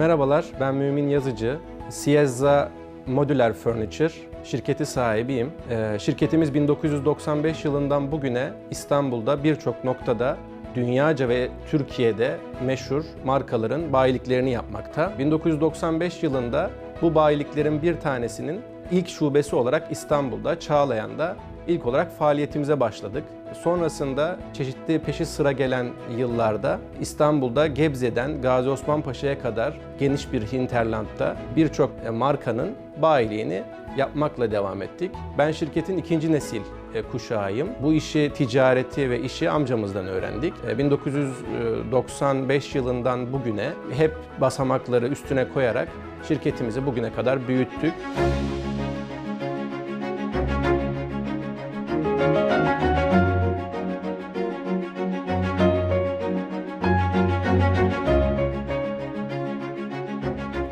Merhabalar, ben Mümin Yazıcı. Siezza Modular Furniture şirketi sahibiyim. Ee, Şirketimiz 1995 yılından bugüne İstanbul'da birçok noktada dünyaca ve Türkiye'de meşhur markaların bayiliklerini yapmakta. 1995 yılında bu bayiliklerin bir tanesinin ilk şubesi olarak İstanbul'da, Çağlayan'da ilk olarak faaliyetimize başladık. Sonrasında çeşitli peşi sıra gelen yıllarda İstanbul'da Gebze'den Gazi Osman Paşa'ya kadar geniş bir hinterlandda birçok e, markanın bayiliğini yapmakla devam ettik. Ben şirketin ikinci nesil e, kuşağıyım. Bu işi, ticareti ve işi amcamızdan öğrendik. E, 1995 yılından bugüne hep basamakları üstüne koyarak şirketimizi bugüne kadar büyüttük.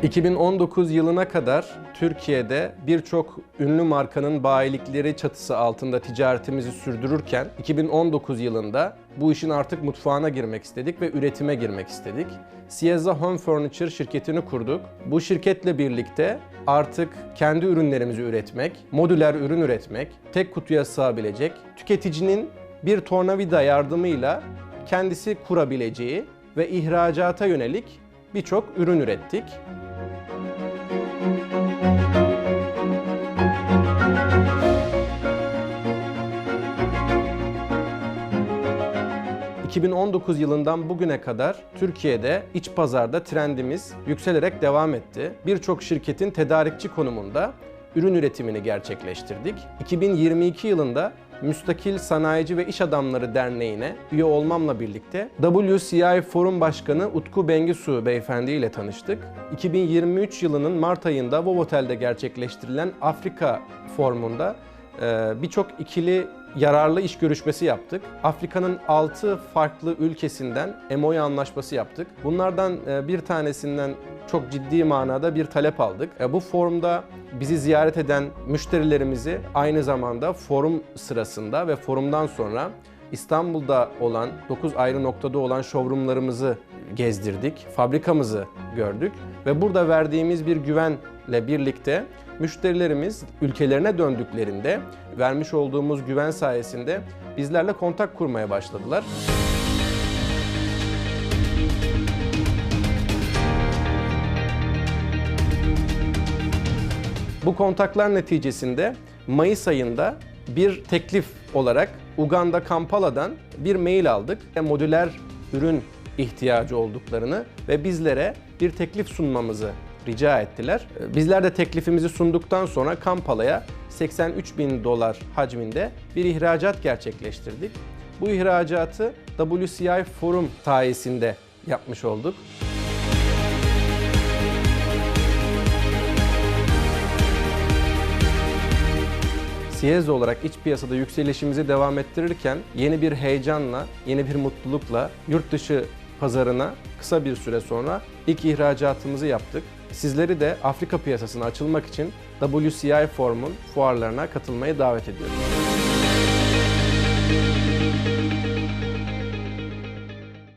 ...2019 yılına kadar Türkiye'de birçok ünlü markanın bayilikleri çatısı altında ticaretimizi sürdürürken... ...2019 yılında bu işin artık mutfağına girmek istedik ve üretime girmek istedik. Sieza Home Furniture şirketini kurduk. Bu şirketle birlikte artık kendi ürünlerimizi üretmek, modüler ürün üretmek, tek kutuya sığabilecek, tüketicinin bir tornavida yardımıyla kendisi kurabileceği ve ihracata yönelik birçok ürün ürettik. ...2019 yılından bugüne kadar Türkiye'de iç pazarda trendimiz yükselerek devam etti. Birçok şirketin tedarikçi konumunda ürün üretimini gerçekleştirdik. 2022 yılında Müstakil Sanayici ve İş Adamları Derneği'ne üye olmamla birlikte WCI Forum Başkanı Utku Bengisu Beyefendi ile tanıştık. 2023 yılının Mart ayında Vovotel'de gerçekleştirilen Afrika Forumunda e, birçok ikili yararlı iş görüşmesi yaptık. Afrika'nın 6 farklı ülkesinden MOU anlaşması yaptık. Bunlardan e, bir tanesinden çok ciddi manada bir talep aldık. E, Bu forumda bizi ziyaret eden müşterilerimizi aynı zamanda forum sırasında ve forumdan sonra İstanbul'da olan 9 ayrı noktada olan showroomlarımızı gezdirdik, fabrikamızı gördük ve burada verdiğimiz bir güvenle birlikte müşterilerimiz ülkelerine döndüklerinde vermiş olduğumuz güven sayesinde bizlerle kontak kurmaya başladılar. Bu kontaklar neticesinde Mayıs ayında bir teklif olarak Uganda Kampala'dan bir mail aldık. Modüler ürün ihtiyacı olduklarını ve bizlere bir teklif sunmamızı rica ettiler. Bizler de teklifimizi sunduktan sonra Kampala'ya 83 bin dolar hacminde bir ihracat gerçekleştirdik. Bu ihracatı WCI Forum sayesinde yapmış olduk. Siyez olarak iç piyasada yükselişimizi devam ettirirken yeni bir heyecanla, yeni bir mutlulukla yurt dışı pazarına kısa bir süre sonra ilk ihracatımızı yaptık. Sizleri de Afrika piyasasına açılmak için WCI Forum'un fuarlarına katılmaya davet ediyoruz.